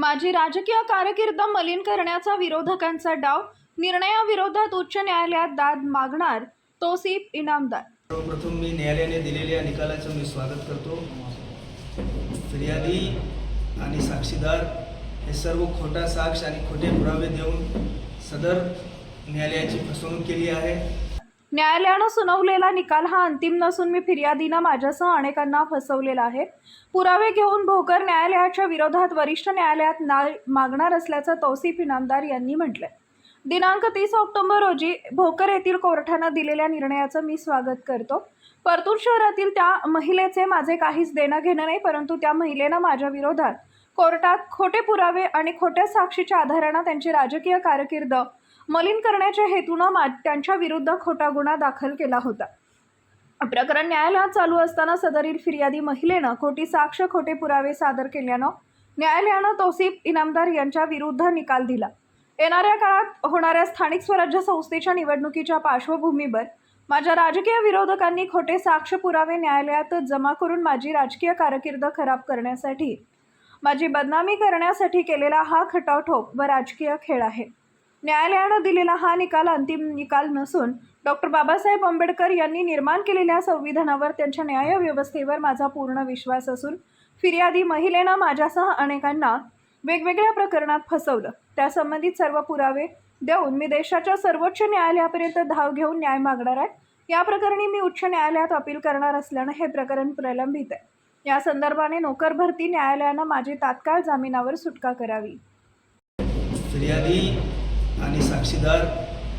माझी राजकीय कारकीर्द मलिन करण्याचा विरोधकांचा डाव निर्णयाविरोधात उच्च न्यायालयात दाद मागणार तोसिफ इनामदार. सर्वप्रथम मी न्यायालयाने दिलेल्या निकालाचं मी स्वागत करतो. फिर्यादी आणि साक्षीदार हे सर्व खोटा साक्ष आणि खोटे पुरावे देऊन सदर न्यायालयाची फसवणूक केली आहे. न्यायालयानं सुनावलेला निकाल हा अंतिम नसून मी फिर्यादीनं माझ्यासह अनेकांना फसवलेला आहे. पुरावे घेऊन भोकर न्यायालयाच्या विरोधात वरिष्ठ न्यायालयात ना मागणार असल्याचं तौसिफ इनामदार यांनी म्हटलंय. दिनांक तीस ऑक्टोबर रोजी भोकर येथील कोर्टानं दिलेल्या निर्णयाचं मी स्वागत करतो. परतूर शहरातील त्या महिलेचे माझे काहीच देणं घेणं नाही परंतु त्या महिलेनं माझ्या विरोधात कोर्टात खोटे पुरावे आणि खोट्या साक्षीच्या आधारानं त्यांची राजकीय कारकीर्द मलिन करण्याच्या हेतूनं मा त्यांच्या विरुद्ध खोटा गुन्हा दाखल केला होता. प्रकरण न्यायालयात चालू असताना सदरील फिर्यादी महिलेनं खोटी साक्ष खोटे पुरावे सादर केल्यानं न्यायालयानं तौसिफ इनामदार यांच्या विरुद्ध निकाल दिला. येणाऱ्या काळात होणाऱ्या स्थानिक स्वराज्य संस्थेच्या निवडणुकीच्या पार्श्वभूमीवर माझ्या राजकीय विरोधकांनी खोटे साक्ष पुरावे न्यायालयात जमा करून माझी राजकीय कारकीर्द खराब करण्यासाठी माझी बदनामी करण्यासाठी केलेला हा खटावठोक व राजकीय खेळ आहे. न्यायालयानं दिलेला हा निकाल अंतिम निकाल नसून डॉक्टर बाबासाहेब आंबेडकर यांनी निर्माण केलेल्या संविधानावर त्यांच्या न्यायव्यवस्थेवर माझा पूर्ण विश्वास असून फिर्यादी महिलेनं माझ्यासह अनेकांना वेगवेगळ्या प्रकरणात फसवलं. त्यासंबंधित सर्व पुरावे देऊन मी देशाच्या सर्वोच्च न्यायालयापर्यंत धाव घेऊन न्याय मागणार आहे. या प्रकरणी मी उच्च न्यायालयात अपील करणार असल्यानं हे प्रकरण प्रलंबित आहे. या संदर्भाने नोकर भरती न्यायालयानं माझी तात्काळ जामिनावर सुटका करावी. फिर्यादी आणि साक्षीदार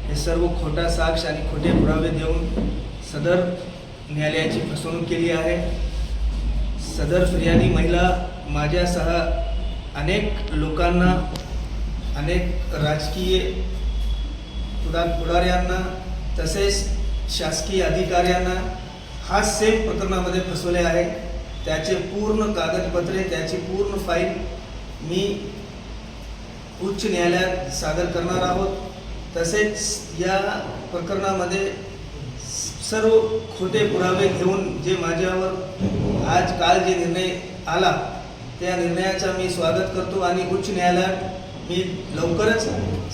हे सर्व खोटा साक्ष आणि खोटे पुरावे देऊन सदर न्यायालयाची फसवणूक केली आहे. सदर फिर्यादी महिला माझ्यासह अनेक लोकांना अनेक राजकीय पुढा पुढाऱ्यांना तसेच शासकीय अधिकाऱ्यांना हा सेम प्रकरणामध्ये फसवले आहे. त्याचे पूर्ण कागदपत्रे त्याची पूर्ण फाईल मी उच्च न्यायालयात सादर करणार आहोत. तसेच या प्रकरणामध्ये सर्व खोटे पुरावे घेऊन जे माझ्यावर आज काल जे निर्णय आला त्या निर्णयाचा मी स्वागत करतो आणि उच्च न्यायालयात मी लवकरच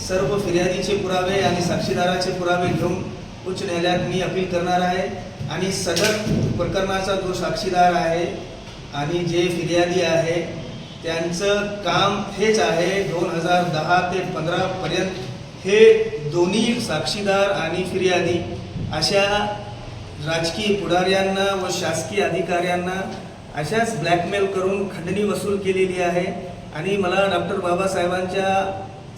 सर्व फिर्यादीचे पुरावे आणि साक्षीदाराचे पुरावे घेऊन उच्च न्यायालयात मी अपील करणार आहे. आणि सदर प्रकरणाचा जो साक्षीदार आहे आणि जे फिर्यादी आहे त्यांचं काम हेच आहे दोन हजार दहा ते पंधरापर्यंत हे दोन्ही साक्षीदार आणि फिर्यादी अशा राजकीय पुढाऱ्यांना व शासकीय अधिकाऱ्यांना अशाच ब्लॅकमेल करून खंडणी वसूल केलेली आहे. आणि मला डॉक्टर बाबासाहेबांच्या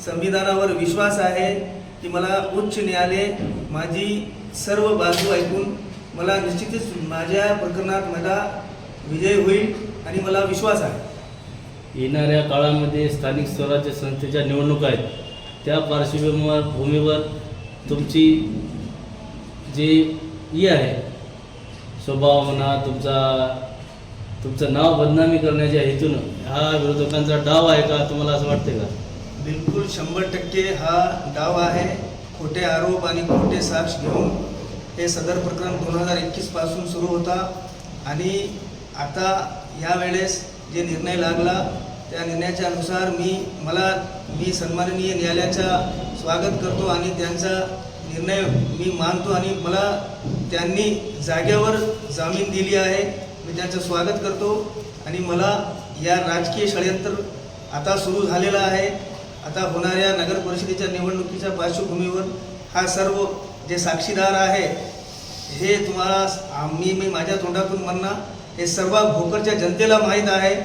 संविधानावर विश्वास आहे की मला उच्च न्यायालय माझी सर्व बाजू ऐकून मला निश्चितच माझ्या प्रकरणात मला विजय होईल आणि मला विश्वास आहे. येणाऱ्या काळामध्ये स्थानिक स्वराज्य संस्थेच्या निवडणुका आहेत. त्या पार्श्वभूमीवर भूमीवर तुमची जी ही आहे स्वभाव म्हणा तुमचा तुमचं नाव बदनामी करण्याच्या हेतूनं हा विरोधकांचा डाव आहे का तुम्हाला असं वाटतं का? बिलकुल शंभर टक्के हा डाव आहे. खोटे आरोप आणि खोटे साक्ष घेऊन हे सदर प्रकरण दोन हजार एकवीसपासून सुरू होता. आणि आता यावेळेस जे निर्णय लागला त्या निर्णयाच्या अनुसार मी मला मी सन्माननीय न्यायालयाचा स्वागत करतो आणि त्यांचा निर्णय मी मानतो आणि मला त्यांनी जागेवर जामीन दिली आहे. मी त्यांचं स्वागत करतो आणि मला या राजकीय षडयंत्र आता सुरू झालेलं आहे. आता होणाऱ्या नगर परिषदेच्या निवडणुकीच्या पार्श्वभूमीवर हा सर्व जे साक्षीदार आहे हे तुम्हाला आम्ही मी माझ्या तोंडातून म्हणणार हे सर्व भोकरच्या जनतेला माहीत आहे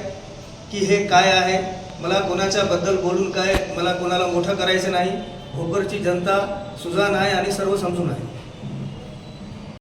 की हे काय आहे? मला कोणाच्या बद्दल बोलून काय? मला कोणाला मोठं करायचं नाही? भोकरची जनता सुजाण आहे आणि सर्व समजून आहे.